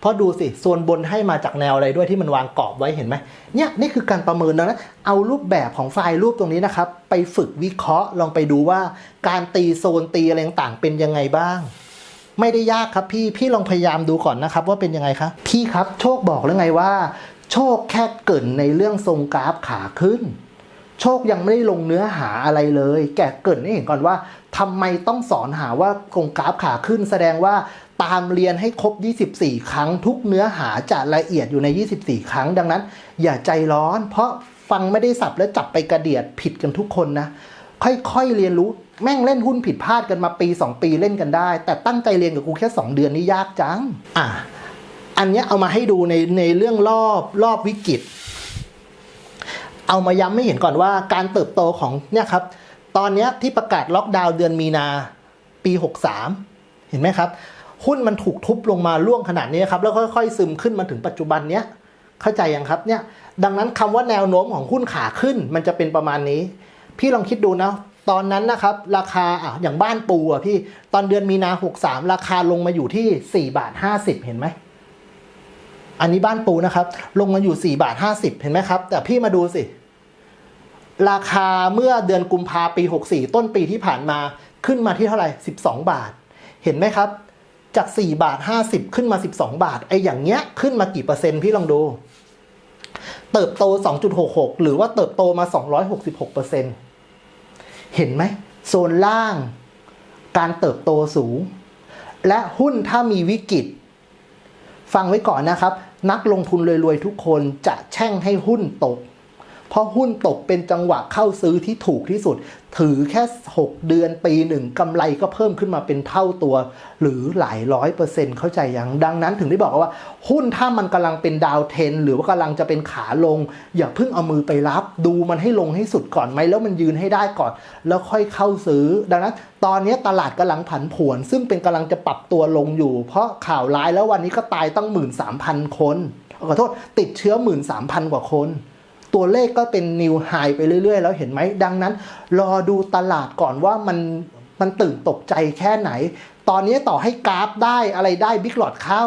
เพราะดูสิโซนบนให้มาจากแนวอะไรด้วยที่มันวางกรอบไว้เห็นไหมเนี่ยนี่คือการประเมินนะนะเอารูปแบบของไฟล์รูปตรงนี้นะครับ ไปฝึกวิเคราะห์ลองไปดูว่า การตีโซนตีอะไรต่างเป็นยังไงบ้าง ไม่ได้ยากครับพี่พี่ลองพยายามดูก่อนนะครับ ว่าเป็นยังไงครับพี่ครับโชคบอกแล้วไงว่า โชคแค่เกินในเรื่องทรงกราฟขาขึ้น โชคยังไม่ได้ลงเนื้อหาอะไรเลย แกเกรินให้เห็นก่อนว่าทำไมต้องสอนหาว่าโครงกราฟขาขึ้น แสดงว่า ตามเรียนให้ครบ 24 ครั้ง ทุกเนื้อหาจะละเอียดอยู่ใน 24 ครั้ง ดังนั้น อย่าใจร้อน เพราะฟังไม่ได้สับแล้วจับไปกระเดียดผิดกันทุกคนนะ ค่อยๆเรียนรู้แม่งเล่นหุ้นผิดพลาดกันมาปี 2 ปีเล่นกันได้ แต่ตั้งใจเรียนกับกูแค่ 2 เดือนนี่ยากจังอะอันนี้เอามาให้ดูในในเรื่องรอบรอบวิกฤต เอามาย้ำไม่เห็นก่อนว่าการเติบโตของเนี่ยครับ ตอนนี้ที่ประกาศล็อกดาวน์เดือนมีนาปี 63 เห็นไหมครับ หุ้นมันถูกทุบลงมาล่วงขนาดนี้ครับแล้วค่อยๆซึมขึ้นมาถึงปัจจุบันเนี้ยเข้าใจยังครับเนี่ยดังนั้นคำว่าแนวโน้มของหุ้นขาขึ้น มันจะเป็นประมาณนี้ พี่ลองคิดดูนะตอนนั้นนะครับราคาอะอย่างบ้านปูอะพี่ตอนเดือนมีนา63ราคาลงมาอยู่ที่4บาท50เห็นไหมอันนี้บ้านปูนะครับ ลงมาอยู่4บาท50เห็นไหมครับ แต่พี่มาดูสิ ราคาเมื่อเดือนกุมภาปี64ต้นปีที่ผ่านมาขึ้นมาที่เท่าไหร่12บาท เห็นไหมครับ จาก 4 บาท 50 ขึ้นมา 12 บาท ไอ้อย่างเงี้ยขึ้นมากี่เปอร์เซ็นต์พี่ลองดู เติบโต 2.66 หรือว่าเติบโตมา 266เปอร์เซ็นต์เห็นไหม โซนล่าง การเติบโตสูง และหุ้นถ้ามีวิกฤต ฟังไว้ก่อนนะครับ นักลงทุนรวยๆทุกคนจะแช่งให้หุ้นตก เพราะหุ้นตกเป็นจังหวะเข้าซื้อที่ถูกที่สุด ถือแค่ 6 เดือนปีหนึ่งกำไรก็เพิ่มขึ้นมาเป็นเท่าตัว หรือหลายร้อยเปอร์เซ็นต์เข้าใจยังดังนั้นถึงได้บอกว่า หุ้นถ้ามันกำลังเป็นดาวเทน หรือว่ากำลังจะเป็นขาลง อย่าเพิ่งเอามือไปรับ ดูมันให้ลงให้สุดก่อนไหมแล้วมันยืนให้ได้ก่อน แล้วค่อยเข้าซื้อ ดังนั้น ตอนนี้ตลาดกำลังผันผวน ซึ่งเป็นกำลังจะปรับตัวลงอยู่ เพราะข่าวร้ายแล้ววันนี้ก็ตายตั้ง 13,000 คนขอโทษติดเชื้อ 13,000 กว่าคน ตัวเลขก็เป็นนิวไฮไปเรื่อย ๆ แล้วเห็นไหมดังนั้น รอดูตลาดก่อนว่ามันมันตื่นตกใจแค่ไหน ตอนนี้ต่อให้กราฟได้อะไรได้บิ๊กหลอดเข้า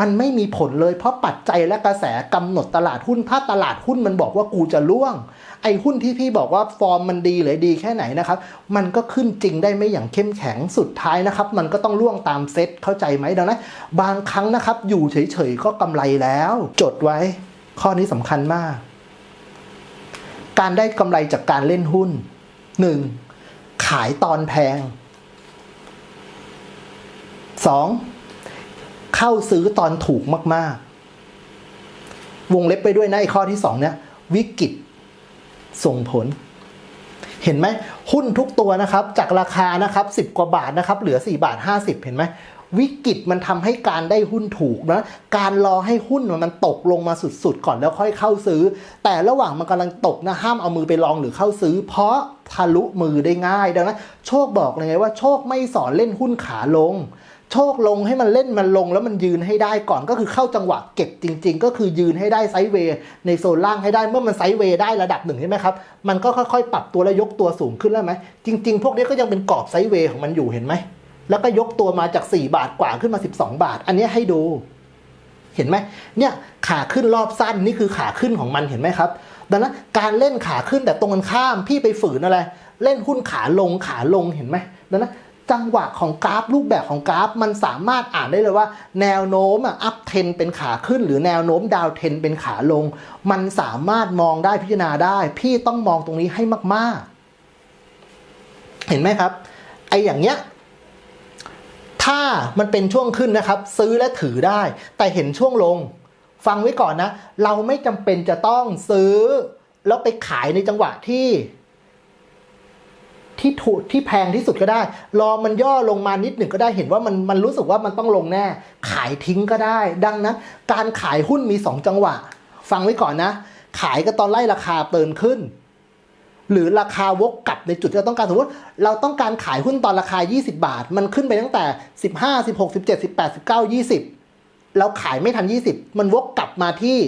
มันไม่มีผลเลยเพราะปัจจัยและกระแสกำหนดตลาดหุ้น ถ้าตลาดหุ้นมันบอกว่ากูจะล่วง ไอ้หุ้นที่พี่บอกว่าฟอร์มมันดีหรือดีแค่ไหนนะครับ มันก็ขึ้นจริงได้ไม่อย่างเข้มแข็งสุดท้ายนะครับ มันก็ต้องล่วงตามเซตเข้าใจไหมดังนั้นบางครั้งนะครับ อยู่เฉยๆก็กำไรแล้ว จดไว้ ข้อนี้สำคัญมาก การได้กำไรจากการเล่นหุ้นหนึ่งขายตอนแพงสองเข้าซื้อตอนถูกมาก ๆ วงเล็บไปด้วยนะไอ้ข้อที่สองเนี่ย วิกฤตส่งผล เห็นไหมหุ้นทุกตัวนะครับจากราคานะครับสิบกว่าบาทนะครับเหลือ 4 บาท 50 เห็นไหมวิกฤตมันทำให้การได้หุ้นถูกนะ การรอให้หุ้นมันตกลงมาสุดๆ ก่อนแล้วค่อยเข้าซื้อ แต่ระหว่างมันกำลังตกนะห้ามเอามือไปลองหรือเข้าซื้อ เพราะทะลุมือได้ง่ายดังนั้นโชคบอกเลยไงว่าโชคไม่สอนเล่นหุ้นขาลง โชคลงให้มันเล่นมันลงแล้วมันยืนให้ได้ก่อนก็คือเข้าจังหวะเก็บจริง ๆ ก็คือยืนให้ได้ไซด์เวย์ในโซนล่างให้ได้เมื่อมันไซด์เวย์ได้ระดับหนึ่งใช่ไหมครับมันก็ค่อยๆ ปรับตัวแล้วยกตัวสูงขึ้นแล้วไหมจริง ๆ พวกนี้ก็ยังเป็นกรอบไซด์เวย์ของมันอยู่เห็นไหมแล้วก็ยกตัวมาจาก 4 บาทกว่าขึ้นมา 12 บาท อันนี้ให้ดู เห็นไหมเนี่ยขาขึ้นรอบสั้นนี่คือขาขึ้นของมันเห็นไหมครับดังนั้นการเล่นขาขึ้นแต่ตรงกันข้ามพี่ไปฝืนอะไร เล่นหุ้นขาลงขาลงเห็นไหมดังนั้น จังหวะของกราฟรูปแบบของกราฟ มันสามารถอ่านได้เลยว่า แนวโน้มอะอัพเทนเป็นขาขึ้น หรือแนวโน้มดาวเทนเป็นขาลง มันสามารถมองได้พิจารณาได้ พี่ต้องมองตรงนี้ให้มาก ๆ เห็นไหมครับไออย่างเนี้ยถ้ามันเป็นช่วงขึ้นนะครับ ซื้อและถือได้ แต่เห็นช่วงลง ฟังไว้ก่อนนะ เราไม่จำเป็นจะต้องซื้อ แล้วไปขายในจังหวะที่ ที่ถูกที่แพงที่สุดก็ได้ รอมันย่อลงมานิดหนึ่งก็ได้เห็นว่ามันมันรู้สึกว่ามันต้องลงแน่ ขายทิ้งก็ได้ ดังนั้นการขายหุ้นมีสองจังหวะ ฟังไว้ก่อนนะ ขายก็ตอนไล่ราคาเตินขึ้น หรือราคาวกกลับในจุดที่เราต้องการสมมติ เราต้องการขายหุ้นตอนราคา 20 บาท มันขึ้นไปตั้งแต่ 15 16 17 18 19 20 เราขายไม่ทัน 20 มันวกกลับมาที่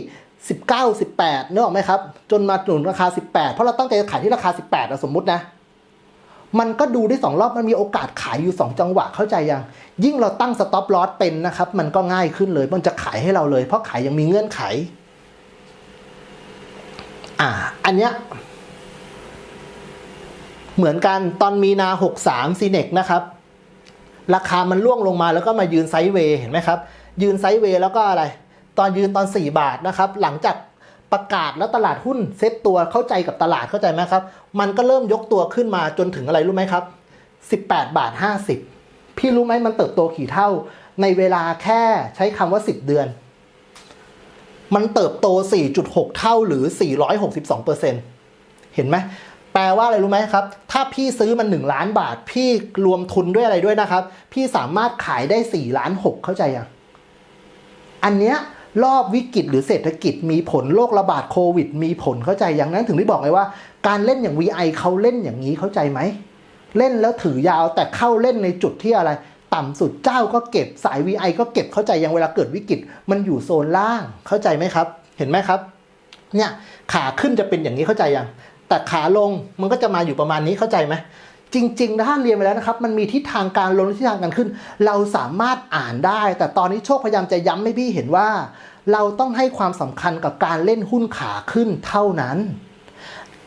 19 18นึกออกไหมครับ จนมาหนุนราคา 18 เพราะเราตั้งใจจะขายที่ราคา 18อะสมมุตินะ มันก็ดูได้สองรอบมันมีโอกาสขายอยู่สองจังหวะเข้าใจยัง ยิ่งเราตั้งสต็อปลอสเป็นนะครับ มันก็ง่ายขึ้นเลย มันจะขายให้เราเลย เพราะขายยังมีเงื่อนไข อ่า อันเนี้ยเหมือนกันตอนมีนาหกสามซีเน็กนะครับ ราคามันล่วงลงมาแล้วก็มายืนไซด์เวย์เห็นไหมครับ ยืนไซด์เวย์แล้วก็อะไร ตอนยืนตอน 4 บาทนะครับ หลังจาก ประกาศแล้วตลาดหุ้นเซ็ตตัวเข้าใจกับตลาดเข้าใจไหมครับ มันก็เริ่มยกตัวขึ้นมาจนถึงอะไรรู้ไหมครับ 18 บาท 50 พี่รู้ไหมมันเติบโตกี่เท่า ในเวลาแค่ใช้คำว่า 10 เดือน มันเติบโต 4.6 เท่าหรือ 462เปอร์เซ็นต์เห็นไหมแปลว่าอะไรรู้ไหมครับ ถ้าพี่ซื้อมัน 1 ล้านบาท พี่รวมทุนด้วยอะไรด้วยนะครับ พี่สามารถขายได้ 4 ล้าน 6 เข้าใจยัง อันเนี้ย รอบวิกฤตหรือเศรษฐกิจมีผลโรคระบาดโควิด มีผลเข้าใจอย่างนั้นถึงได้บอกเลยว่า การเล่นอย่าง VI เขาเล่นอย่างนี้เข้าใจไหม เล่นแล้วถือยาวแต่เข้าเล่นในจุดที่อะไร ต่ำสุดเจ้าก็เก็บสาย VI ก็เก็บเข้าใจยังเวลาเกิดวิกฤตมันอยู่โซนล่างเข้าใจไหมครับ เห็นไหมครับเนี่ยขาขึ้นจะเป็นอย่างนี้เข้าใจยังแต่ขาลงมันก็จะมาอยู่ประมาณนี้เข้าใจไหม จริงๆถ้าเรียนไปแล้วนะครับ มันมีทิศทางการลงทิศทางการขึ้น เราสามารถอ่านได้ แต่ตอนนี้โชคพยายามจะย้ำให้พี่เห็นว่า เราต้องให้ความสำคัญกับการเล่นหุ้นขาขึ้นเท่านั้น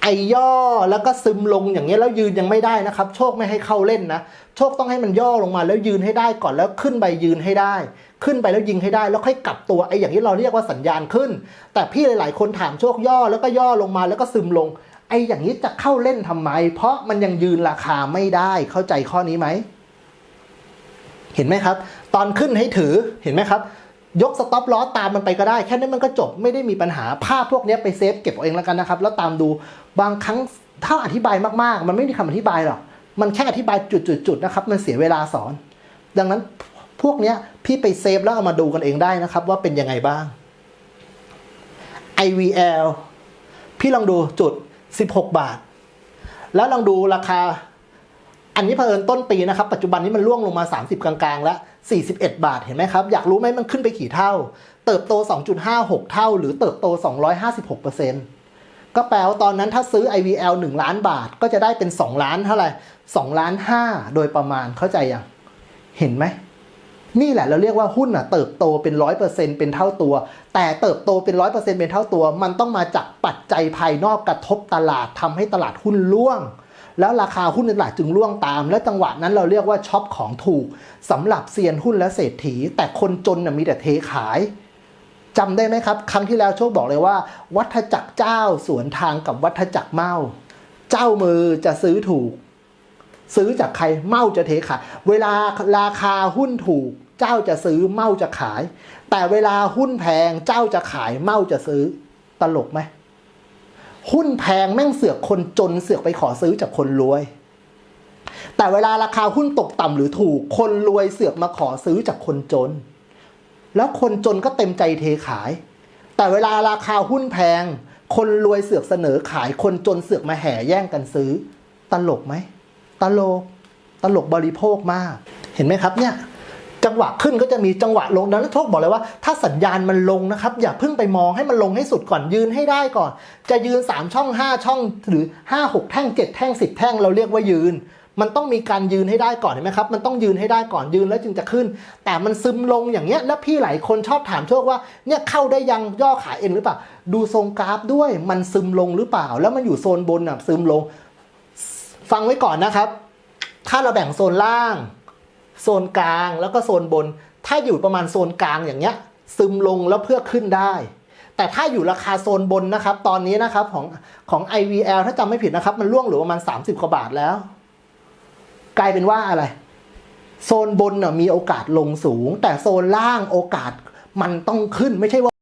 ไอย่อแล้วก็ซึมลงอย่างเงี้ยแล้วยืนยังไม่ได้นะครับ โชคไม่ให้เข้าเล่นนะ โชคต้องให้มันย่อลงมาแล้วยืนให้ได้ก่อนแล้วขึ้นไปยืนให้ได้ ขึ้นไปแล้วยิงให้ได้ แล้วค่อยกลับตัวไอ้อย่างที่เราเรียกว่าสัญญาณขึ้น แต่พี่หลาย ๆ คนถามโชคย่อแล้วก็ย่อลงมาแล้วก็ซึมลง ไอ้อย่างนี้จะเข้าเล่นทำไม เพราะมันยังยืนราคาไม่ได้เข้าใจข้อนี้ไหม เห็นไหมครับ ตอนขึ้นให้ถือเห็นไหมครับ ยกสต็อปล้อตามมันไปก็ได้ แค่นี้มันก็จบไม่ได้มีปัญหาภาพพวกนี้ไปเซฟเก็บเอาเองแล้วกันนะครับ แล้วตามดูบางครั้งถ้าอธิบายมากๆ มันไม่มีคำอธิบายหรอกมันแค่อธิบายจุดๆๆนะครับ มันเสียเวลาสอน ดังนั้นพวกเนี้ยพี่ไปเซฟแล้วเอามาดูกันเองได้นะครับ ว่าเป็นยังไงบ้าง IVL พี่ลองดูจุด 16 บาท แล้วลองดูราคา อันนี้เผอิญต้นปีนะครับ ปัจจุบันนี้มันล่วงลงมา 30 กลางๆ แล้ว 41 บาทเห็นไหมครับ อยากรู้ไหมมันขึ้นไปกี่เท่า เติบโต 2.56 เท่า หรือเติบโต 256%ก็แปลว่าตอนนั้นถ้าซื้อ IVL 1 ล้านบาทก็จะได้เป็น 2 ล้านเท่าไหร่2ล้าน5โดยประมาณเข้าใจยังเห็นไหม นี่แหละเราเรียกว่าหุ้นอะเติบโตเป็นร้อยเปอร์เซ็นเป็นเท่าตัว แต่เติบโตเป็นร้อยเปอร์เซ็นเป็นเท่าตัว มันต้องมาจากปัจจัยภายนอกกระทบตลาดทำให้ตลาดหุ้นร่วง แล้วราคาหุ้นในตลาดจึงร่วงตาม และจังหวะนั้นเราเรียกว่าช็อปของถูกสำหรับเซียนหุ้นและเศรษฐี แต่คนจนน่ะมีแต่เทขายจำได้ไหมครับ ครั้งที่แล้วโชคบอกเลยว่า วัฏจักรเจ้าสวนทางกับวัฏจักรเมาเจ้ามือจะซื้อถูก ซื้อจากใครเมาจะเทขายเวลาราคาหุ้นถูก เจ้าจะซื้อเมาจะขาย แต่เวลาหุ้นแพงเจ้าจะขายเมาจะซื้อตลกไหมหุ้นแพงแม่งเสือกคนจนเสือกไปขอซื้อจากคนรวย แต่เวลาราคาหุ้นตกต่ำหรือถูก คนรวยเสือกมาขอซื้อจากคนจน แล้วคนจนก็เต็มใจเทขาย แต่เวลาราคาหุ้นแพง คนรวยเสือกเสนอขายคนจนเสือกมาแห่แย่งกันซื้อ ตลกไหมตลก ตลกบริโภคมาก เห็นไหมครับเนี่ย จังหวะขึ้นก็จะมีจังหวะลงดังนั้นโชคบอกเลยว่าถ้าสัญญาณมันลงนะครับ อย่าเพิ่งไปมองให้มันลงให้สุดก่อนยืนให้ได้ก่อน จะยืน 3 ช่อง 5 ช่องหรือ 5 6 แท่ง 7 แท่ง 10 แท่งเราเรียกว่ายืน มันต้องมีการยืนให้ได้ก่อนเห็นไหมครับ มันต้องยืนให้ได้ก่อนยืนแล้วจึงจะขึ้น แต่มันซึมลงอย่างเงี้ยแล้วพี่หลายคนชอบถามโชคว่าเนี่ยเข้าได้ยังย่อขาเอ็นหรือเปล่าดูทรงกราฟด้วยมันซึมลงหรือเปล่า แล้วมันอยู่โซนบนอะซึมลง ฟังไว้ก่อนนะครับ ถ้าเราแบ่งโซนล่าง โซนกลางแล้วก็โซนบน ถ้าอยู่ประมาณโซนกลางอย่างเงี้ย ซึมลงแล้วเพื่อขึ้นได้ แต่ถ้าอยู่ราคาโซนบนนะครับ ตอนนี้นะครับของของ IVL ถ้าจำไม่ผิดนะครับ มันล่วงเหลือประมาณ 30กว่าบาทแล้ว กลายเป็นว่าอะไร โซนบนน่ยมีโอกาสลงสูง แต่โซนล่างโอกาสมันต้องขึ้นไม่ใช่ว่า